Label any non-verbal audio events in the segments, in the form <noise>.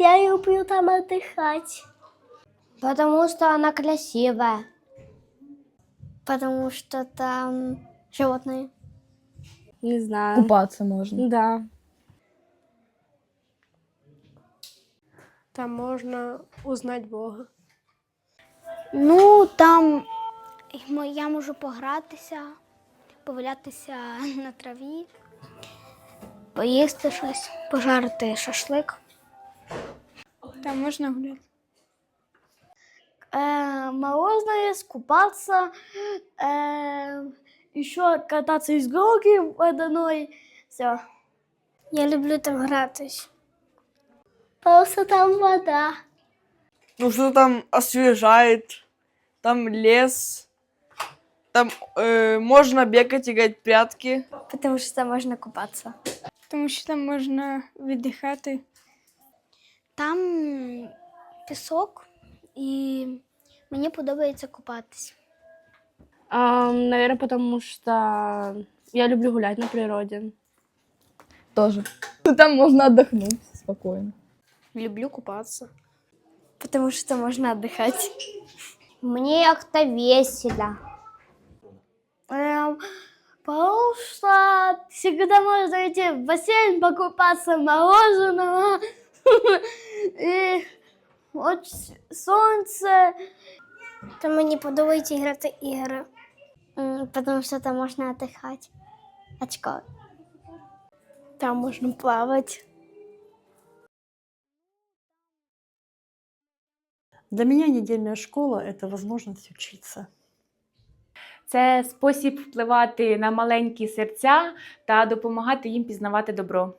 Я люблю там отдыхать. Потому что она красивая. Потому что там животные. Не знаю. Купаться можно. Да. Там можна узнати Бога. Ну, там я можу погратися, повалятися на траві, поїсти щось, пожарити шашлик. Там можна гуляти. Э, морозное, скупаться, э, еще кататься из горки водяной. Все. Я люблю там гратись. Просто там вода. Ну, что там освежает, там лес, там э, можно бегать, играть в прятки. Потому что там можно купаться. Тому що там можна віддихати. Там пісок і мені подобається купатись. А, наверное, потому что я люблю гулять на природе. Тоже. <laughs> Ну, Там можно отдохнуть спокойно. Люблю купатися. Потому что можно отдыхать. Мені як-то весело. Эм, потому что всегда можно идти в бассейн, покупаться мороженого. <laughs> И вот солнце. То мені подобається грати ігри. Тому що там можна віддихати. Очко. Там можно плавать. Для меня недельная школа – это возможность учиться. Це спосіб впливати на маленькі серця та допомагати їм пізнавати добро.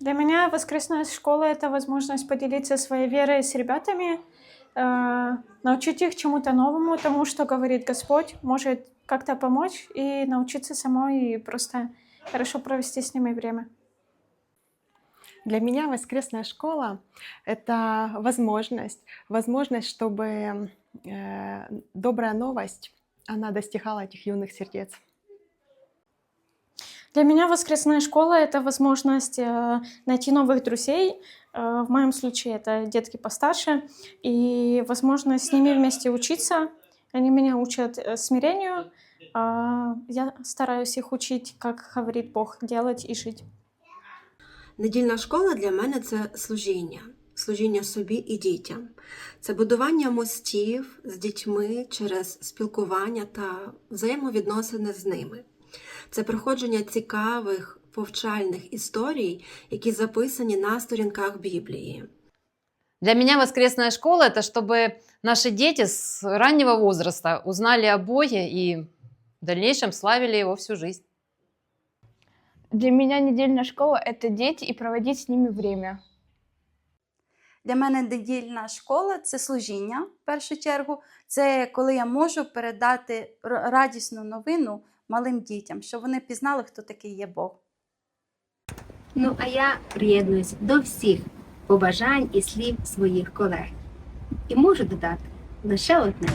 Для меня воскресная школа – это возможность поделиться своей верой с ребятами, э, научить их чему-то новому, тому, что говорит Господь, может как-то помочь и научиться самой и просто хорошо провести с ними время. Для меня воскресная школа – это возможность, возможность, чтобы э, добрая новость, она достигала этих юных сердец. Для меня воскресная школа – это возможность э, найти новых друзей. Э, в моем случае это детки постарше. И возможность с ними вместе учиться. Они меня учат э, смирению. а я стараюсь их учить, как говорит Бог, делать и жить. Недільна школа для мене це служіння, служіння собі і дітям. Це будування мостів з дітьми через спілкування та взаємовідносини з ними. Це проходження цікавих повчальних історій, які записані на сторінках Біблії. Для меня воскресная школа – это чтобы наши дети с раннего возраста узнали о Боге и в дальнейшем славили Его всю жизнь. Для меня недельная школа – это дети и проводить с ними время. Для мене недільна школа це служіння в першу чергу. Це коли я можу передати р- радісну новину малим дітям, щоб вони пізнали, хто такий є Бог. Ну а я приєднуюсь до всіх побажань і слів своїх колег. І можу додати лише одне: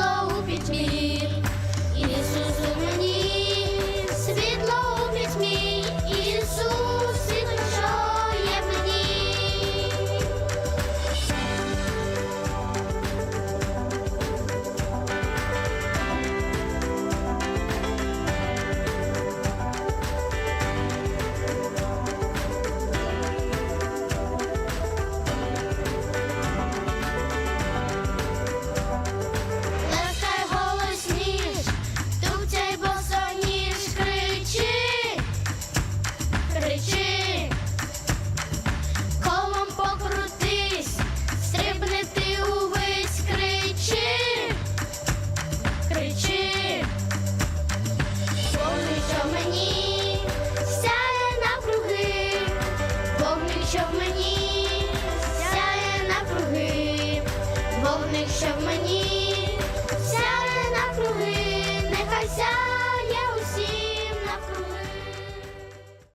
темно у пітьмі, і Ісусу мені.